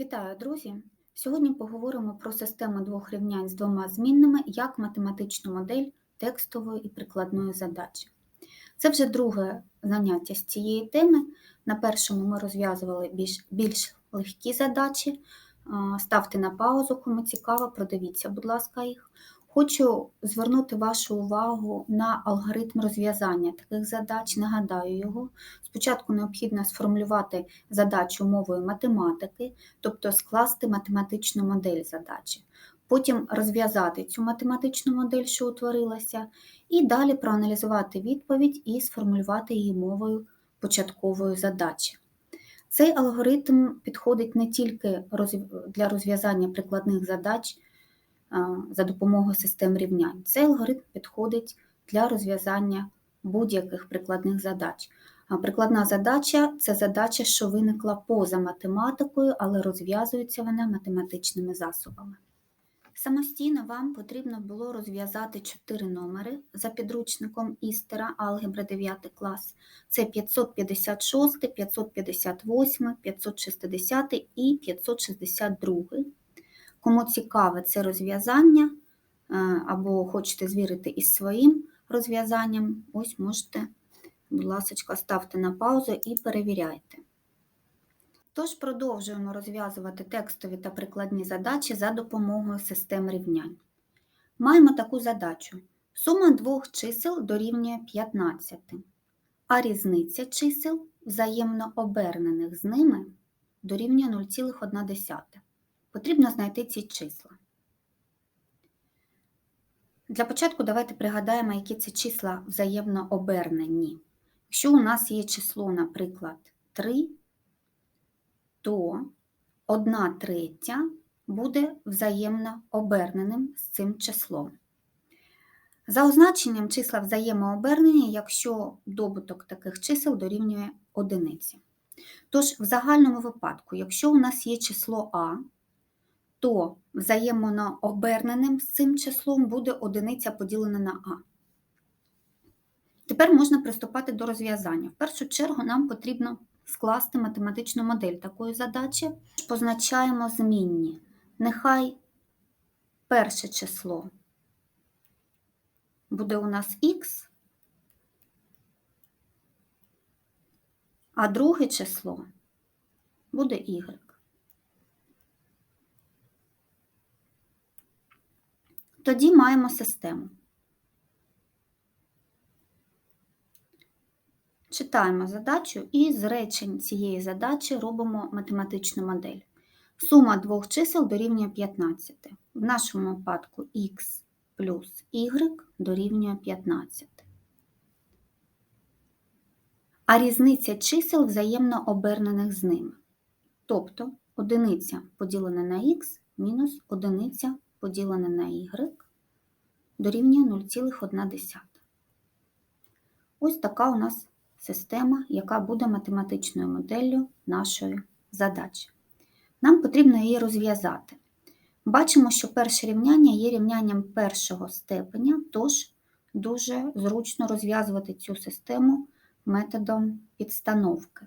Вітаю, друзі! Сьогодні поговоримо про систему двох рівнянь з двома змінними як математичну модель текстової і прикладної задачі. Це вже друге заняття з цієї теми. На першому ми розв'язували більш, більш легкі задачі. Ставте на паузу, кому цікаво, продивіться, будь ласка, їх. Хочу звернути вашу увагу на алгоритм розв'язання таких задач. Нагадаю його. Спочатку необхідно сформулювати задачу мовою математики, тобто скласти математичну модель задачі. Потім розв'язати цю математичну модель, що утворилася, і далі проаналізувати відповідь і сформулювати її мовою початкової задачі. Цей алгоритм підходить не тільки для розв'язання прикладних задач за допомогою систем рівнянь. Цей алгоритм підходить для розв'язання будь-яких прикладних задач. Прикладна задача це задача, що виникла поза математикою, але розв'язується вона математичними засобами. Самостійно вам потрібно було розв'язати 4 номери за підручником Істера Алгебра 9 клас. Це 556, 558, 560 і 562. Кому цікаве це розв'язання, або хочете звірити із своїм розв'язанням, ось можете, будь ласка, ставте на паузу і перевіряйте. Тож продовжуємо розв'язувати текстові та прикладні задачі за допомогою систем рівнянь. Маємо таку задачу. Сума двох чисел дорівнює 15, а різниця чисел, взаємно обернених з ними, дорівнює 0,1. Потрібно знайти ці числа. Для початку давайте пригадаємо, які це числа взаємно обернені. Якщо у нас є число, наприклад, 3, то 1 третя буде взаємно оберненим з цим числом. За означенням числа взаємообернені, якщо добуток таких чисел дорівнює одиниці. Тож, в загальному випадку, якщо у нас є число А, то взаємно оберненим з цим числом буде одиниця поділена на А. Тепер можна приступати до розв'язання. В першу чергу нам потрібно скласти математичну модель такої задачі. Позначаємо змінні. Нехай перше число буде у нас х, а друге число буде y. Тоді маємо систему. Читаємо задачу і з речень цієї задачі робимо математичну модель. Сума двох чисел дорівнює 15. В нашому випадку х плюс y дорівнює 15. А різниця чисел взаємно обернених з ними. Тобто одиниця поділена на х мінус одиниця поділене на y дорівнює 0,1. Ось така у нас система, яка буде математичною моделлю нашої задачі. Нам потрібно її розв'язати. Бачимо, що перше рівняння є рівнянням першого степеня, тож дуже зручно розв'язувати цю систему методом підстановки.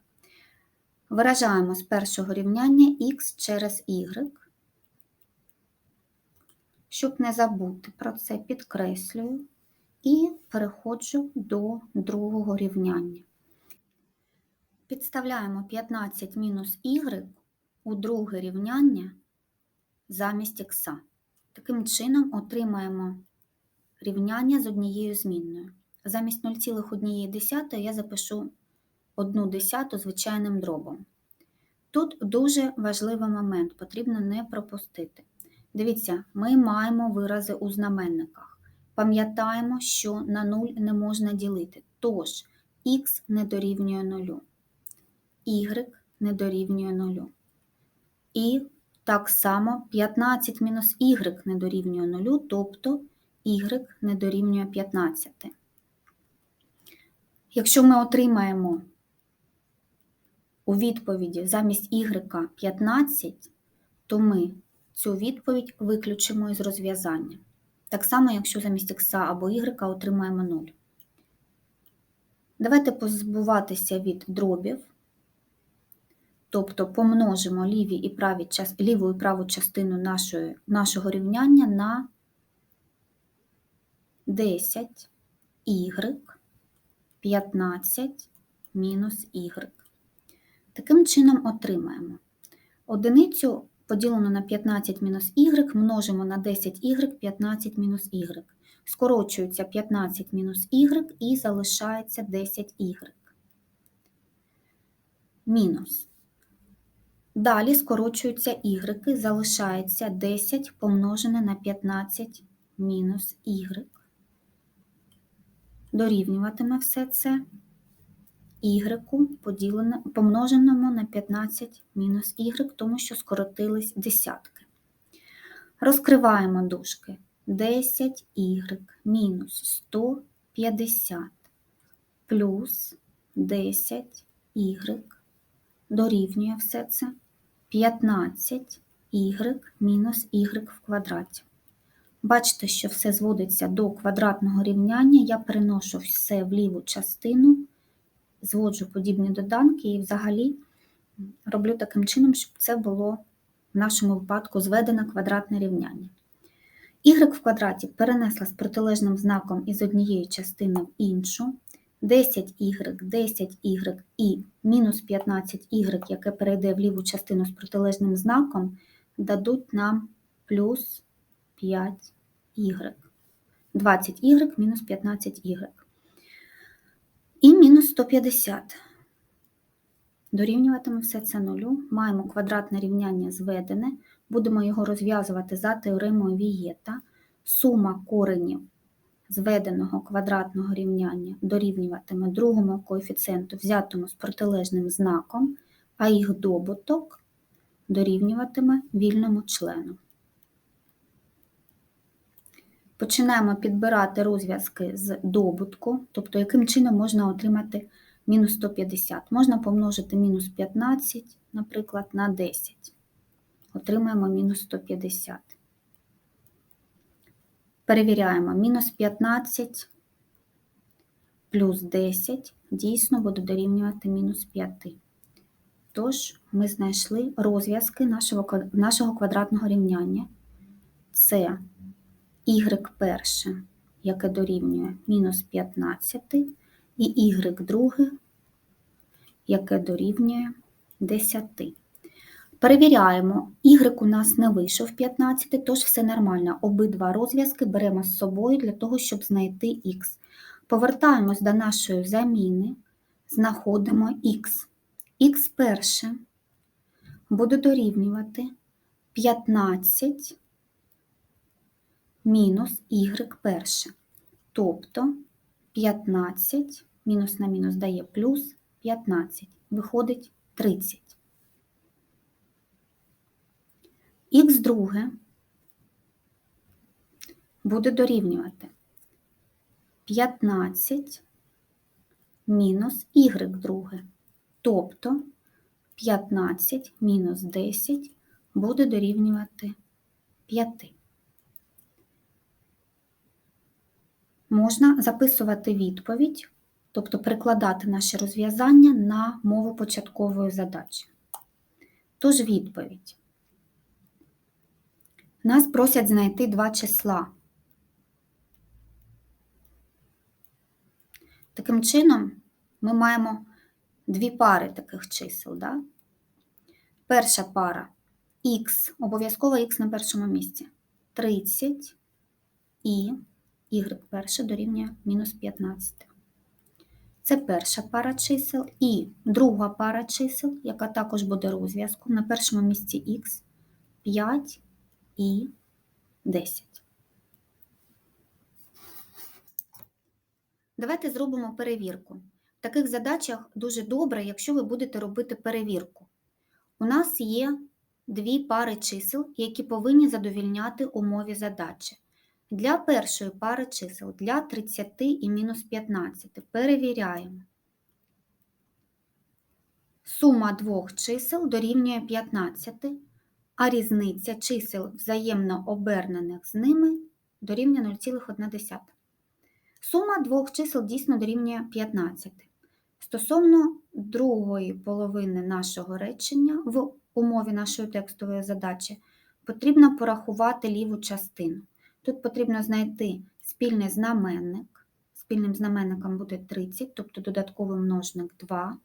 Виражаємо з першого рівняння х через y. Щоб не забути про це, підкреслюю і переходжу до другого рівняння. Підставляємо 15 мінус y у друге рівняння замість х. Таким чином отримаємо рівняння з однією змінною. Замість 0,1 я запишу 1 десяту звичайним дробом. Тут дуже важливий момент, потрібно не пропустити. Дивіться, ми маємо вирази у знаменниках. Пам'ятаємо, що на 0 не можна ділити. Тож х не дорівнює 0, y не дорівнює 0. І так само 15 мінус y не дорівнює 0, тобто y не дорівнює 15. Якщо ми отримаємо у відповіді замість y 15, то ми Цю відповідь виключимо із розв'язання. Так само, якщо замість х або y отримаємо 0. Давайте позбуватися від дробів. Тобто помножимо ліві і праві, ліву і праву частину нашої, нашого рівняння на 10 y 15 мінус y. Таким чином отримаємо одиницю поділену на 15 мінус y множимо на 10y 15 мінус y. Скорочується 15 мінус y і залишається 10y. Мінус. Далі скорочуються y, залишається 10 помножене на 15 мінус y. Дорівнюватиме все це y поділене, помноженому на 15 мінус y, тому що скоротились десятки. Розкриваємо дужки. 10y мінус 150 плюс 10y дорівнює все це 15 y мінус y в квадраті. Бачите, що все зводиться до квадратного рівняння. Я переношу все в ліву частину, зводжу подібні доданки і взагалі роблю таким чином, щоб це було в нашому випадку зведене квадратне рівняння. Y в квадраті перенесла з протилежним знаком із однієї частини в іншу. 10y, 10y і мінус 15y, яке перейде в ліву частину з протилежним знаком, дадуть нам плюс 5y. 20y мінус 15y. І мінус 150. Дорівнюватиме все це нулю. Маємо квадратне рівняння зведене, будемо його розв'язувати за теоремою Вієта. Сума коренів зведеного квадратного рівняння дорівнюватиме другому коефіцієнту, взятому з протилежним знаком, а їх добуток дорівнюватиме вільному члену. Починаємо підбирати розв'язки з добутку, тобто яким чином можна отримати мінус 150. Можна помножити мінус 15, наприклад, на 10. Отримаємо мінус 150. Перевіряємо, мінус 15 плюс 10 дійсно буде дорівнювати мінус 5. Тож, ми знайшли розв'язки нашого, квадратного рівняння. Це y перше, яке дорівнює мінус 15, і y друге, яке дорівнює 10. Перевіряємо, y у нас не вийшов 15, тож все нормально. Обидва розв'язки беремо з собою для того, щоб знайти х. Повертаємось до нашої заміни, знаходимо х. х перше буде дорівнювати 15 мінус y перше. Тобто 15 мінус на мінус дає плюс 15, виходить 30. Х друге буде дорівнювати 15 мінус y друге. Тобто 15 мінус 10 буде дорівнювати 5. Можна записувати відповідь, тобто перекладати наші розв'язання на мову початкової задачі. Тож відповідь. Нас просять знайти два числа. Таким чином, ми маємо дві пари таких чисел. Да? Перша пара х, обов'язково х на першому місці. 30 і y перше дорівнює мінус 15. Це перша пара чисел. І друга пара чисел, яка також буде розв'язком, на першому місці х 5 і 10. Давайте зробимо перевірку. В таких задачах дуже добре, якщо ви будете робити перевірку. У нас є дві пари чисел, які повинні задовільняти умові задачі. Для першої пари чисел для 30 і мінус 15 перевіряємо. Сума двох чисел дорівнює 15, а різниця чисел взаємно обернених з ними дорівнює 0,1. Сума двох чисел дійсно дорівнює 15. Стосовно другої половини нашого речення в умові нашої текстової задачі потрібно порахувати ліву частину. Тут потрібно знайти спільний знаменник. Спільним знаменником буде 30, тобто додатковий множник 2.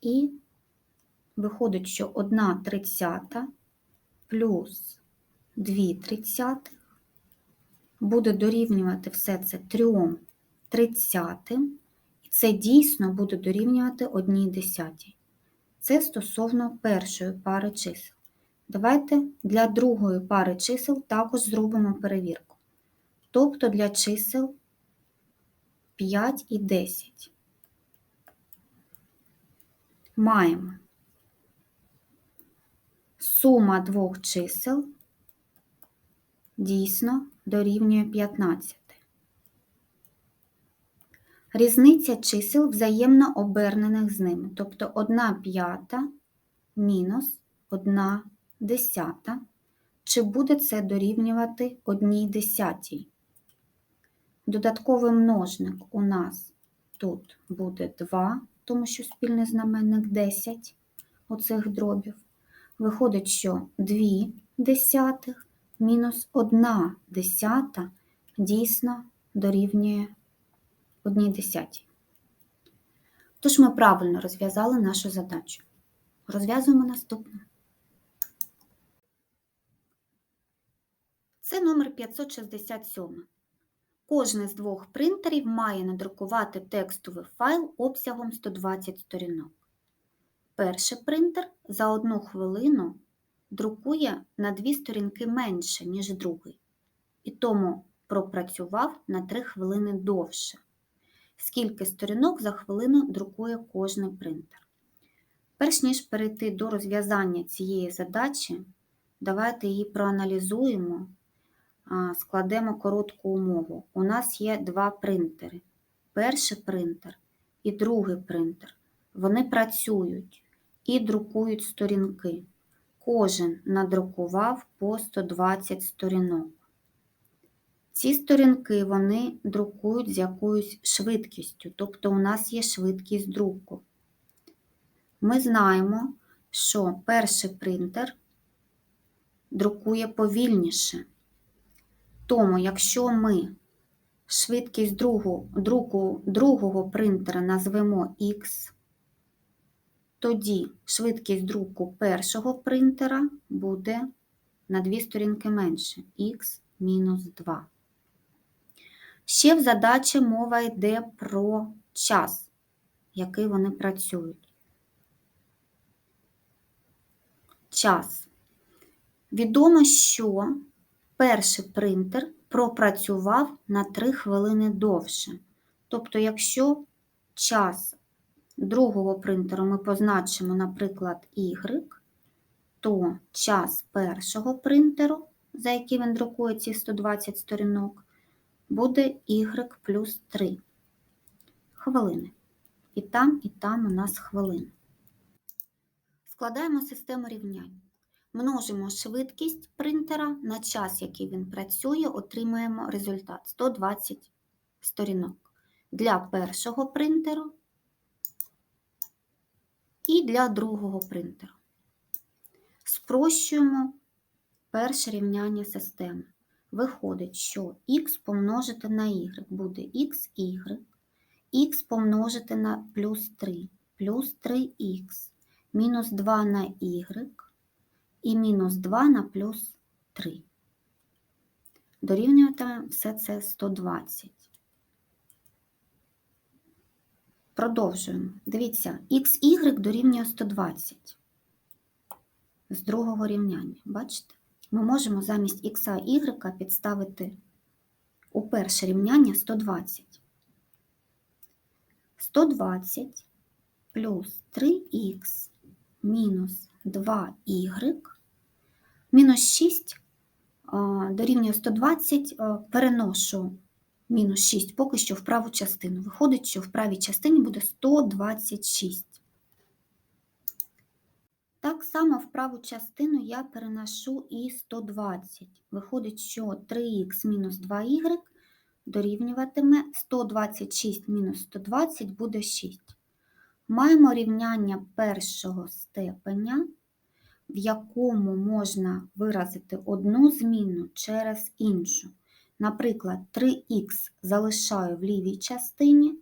І виходить, що 1 тридцята плюс 2 тридцятих буде дорівнювати все це 3 тридцятим. І це дійсно буде дорівнювати 1 десятій. Це стосовно першої пари чисел. Давайте для другої пари чисел також зробимо перевірку. Тобто для чисел 5 і 10. Маємо сума двох чисел дійсно дорівнює 15. Різниця чисел взаємно обернених з ними, тобто 1 п'ята мінус 1 десята. Чи буде це дорівнювати 1 десятій? Додатковий множник у нас тут буде 2, тому що спільний знаменник 10 оцих дробів. Виходить, що 2 десятих мінус 1 десята дійсно дорівнює 1 десятій. Тож ми правильно розв'язали нашу задачу. Розв'язуємо наступну. Це номер 567. Кожний з двох принтерів має надрукувати текстовий файл обсягом 120 сторінок. Перший принтер за одну хвилину друкує на дві сторінки менше, ніж другий, і тому пропрацював на 3 хвилини довше. Скільки сторінок за хвилину друкує кожний принтер. Перш ніж перейти до розв'язання цієї задачі, давайте її проаналізуємо складемо коротку умову. У нас є два принтери. Перший принтер і другий принтер. Вони працюють і друкують сторінки. Кожен надрукував по 120 сторінок. Ці сторінки вони друкують з якоюсь швидкістю, тобто у нас є швидкість друку. Ми знаємо, що перший принтер друкує повільніше. Тому, якщо ми швидкість другу, друку другого принтера назвемо X, тоді швидкість друку першого принтера буде на дві сторінки менше Х мінус 2. Ще в задачі мова йде про час, який вони працюють. Час. Відомо, що перший принтер пропрацював на 3 хвилини довше. Тобто, якщо час другого принтеру ми позначимо, наприклад, Y, то час першого принтеру, за який він друкує ці 120 сторінок, буде Y плюс 3 хвилини. І там, і там у нас хвилини. Складаємо систему рівнянь. Множимо швидкість принтера на час, який він працює, отримаємо результат 120 сторінок для першого принтеру і для другого принтеру. Спрощуємо перше рівняння системи. Виходить, що х помножити на y буде xy, х помножити на плюс 3, плюс 3х, мінус 2 на y і мінус 2 на плюс 3. Дорівнюватиме все це 120. Продовжуємо. Дивіться, xy дорівнює 120 з другого рівняння. Бачите? Ми можемо замість х y підставити у перше рівняння 120. 120 плюс 3х мінус 2y Мінус 6 дорівнює 120, переношу мінус 6 поки що в праву частину. Виходить, що в правій частині буде 126. Так само в праву частину я переношу і 120. Виходить, що 3х мінус 2y дорівнюватиме 126 мінус 120 буде 6. Маємо рівняння першого степеня, в якому можна виразити одну змінну через іншу. Наприклад, 3х залишаю в лівій частині,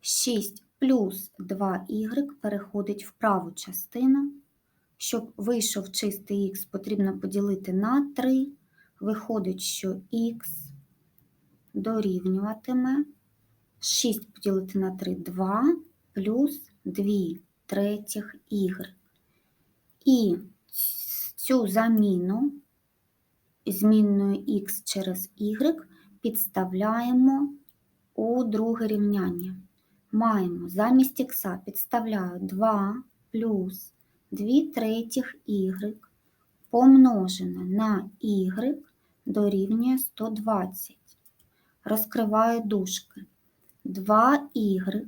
6 плюс 2y переходить в праву частину. Щоб вийшов чистий х, потрібно поділити на 3. Виходить, що х дорівнюватиме 6 поділити на 3 2 плюс 2 третіх y. І цю заміну змінною х через y підставляємо у друге рівняння. Маємо замість х підставляю 2 плюс 2 третіх y помножене на y дорівнює 120. Розкриваю дужки. 2y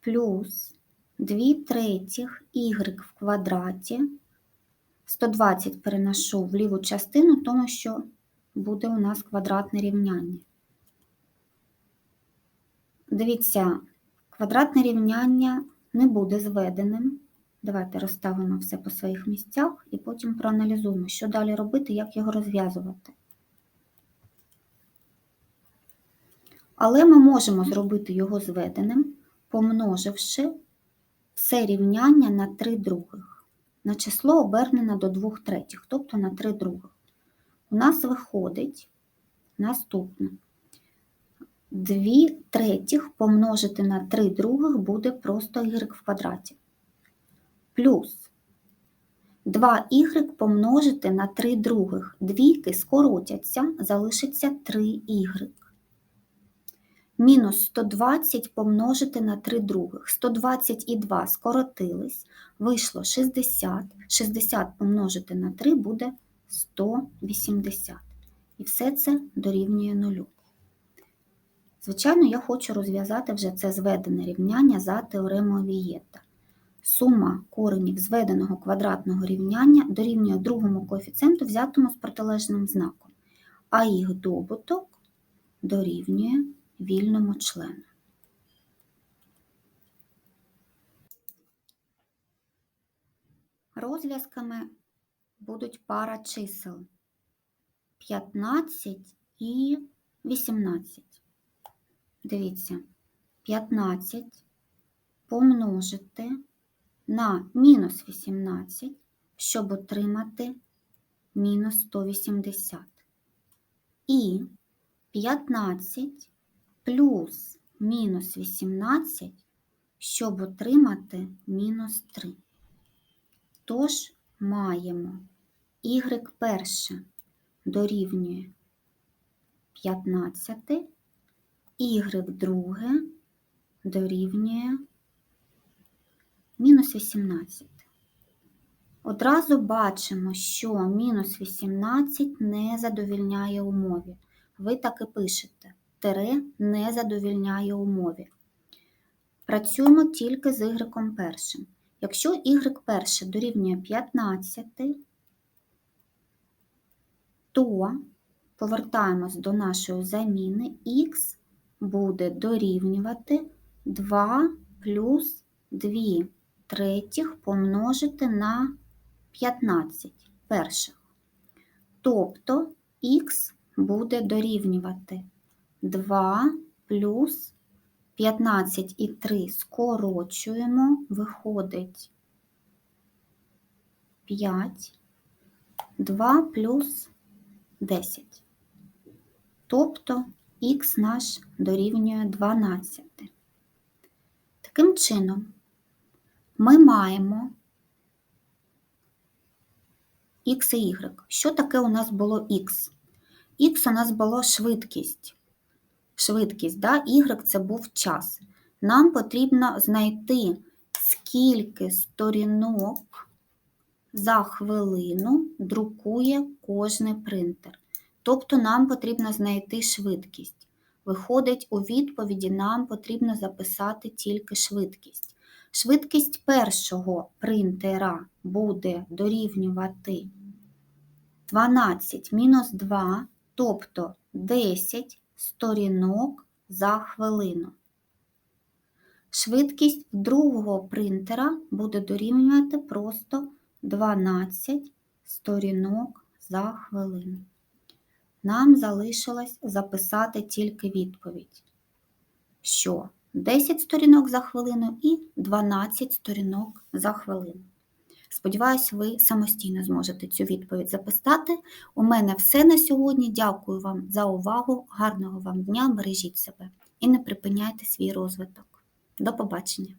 плюс 2 третіх y в квадраті. 120 переношу в ліву частину, тому що буде у нас квадратне рівняння. Дивіться, квадратне рівняння не буде зведеним. Давайте розставимо все по своїх місцях і потім проаналізуємо, що далі робити, як його розв'язувати. Але ми можемо зробити його зведеним, помноживши все рівняння на 3 других. На число обернено до 2 третіх, тобто на 3 других. У нас виходить наступне. 2 третіх помножити на 3 других буде просто y в квадраті. Плюс 2y помножити на 3 других. Двійки скоротяться, залишиться 3y. Мінус 120 помножити на 3 других. 120 і 2 скоротились, вийшло 60. 60 помножити на 3 буде 180. І все це дорівнює нулю. Звичайно, я хочу розв'язати вже це зведене рівняння за теоремою Вієта. Сума коренів зведеного квадратного рівняння дорівнює другому коефіцієнту, взятому з протилежним знаком, а їх добуток дорівнює вільному члену. Розв'язками будуть пара чисел 15 і 18. Дивіться, 15 помножити на мінус 18, щоб отримати мінус 180. І 15 плюс мінус 18, щоб отримати мінус 3. Тож маємо y перше дорівнює 15, y друге дорівнює мінус 18. Одразу бачимо, що мінус 18 не задовільняє умові. Ви так і пишете. Тире не задовільняє умові. Працюємо тільки з y першим. Якщо y перше дорівнює 15, то повертаємось до нашої заміни, х буде дорівнювати 2 плюс 2 третіх помножити на 15 перших. Тобто х буде дорівнювати 2 плюс 15 і 3 скорочуємо, виходить 5, 2 плюс 10. Тобто х наш дорівнює 12. Таким чином, ми маємо х і y. Що таке у нас було х? Х у нас було швидкість. Швидкість, да? y це був час. Нам потрібно знайти, скільки сторінок за хвилину друкує кожний принтер. Тобто нам потрібно знайти швидкість. Виходить, у відповіді нам потрібно записати тільки швидкість. Швидкість першого принтера буде дорівнювати 12 мінус 2, тобто 10 сторінок за хвилину. Швидкість другого принтера буде дорівнювати просто 12 сторінок за хвилину. Нам залишилось записати тільки відповідь, що 10 сторінок за хвилину і 12 сторінок за хвилину. Сподіваюсь, ви самостійно зможете цю відповідь записати. У мене все на сьогодні. Дякую вам за увагу. Гарного вам дня, бережіть себе і не припиняйте свій розвиток. До побачення!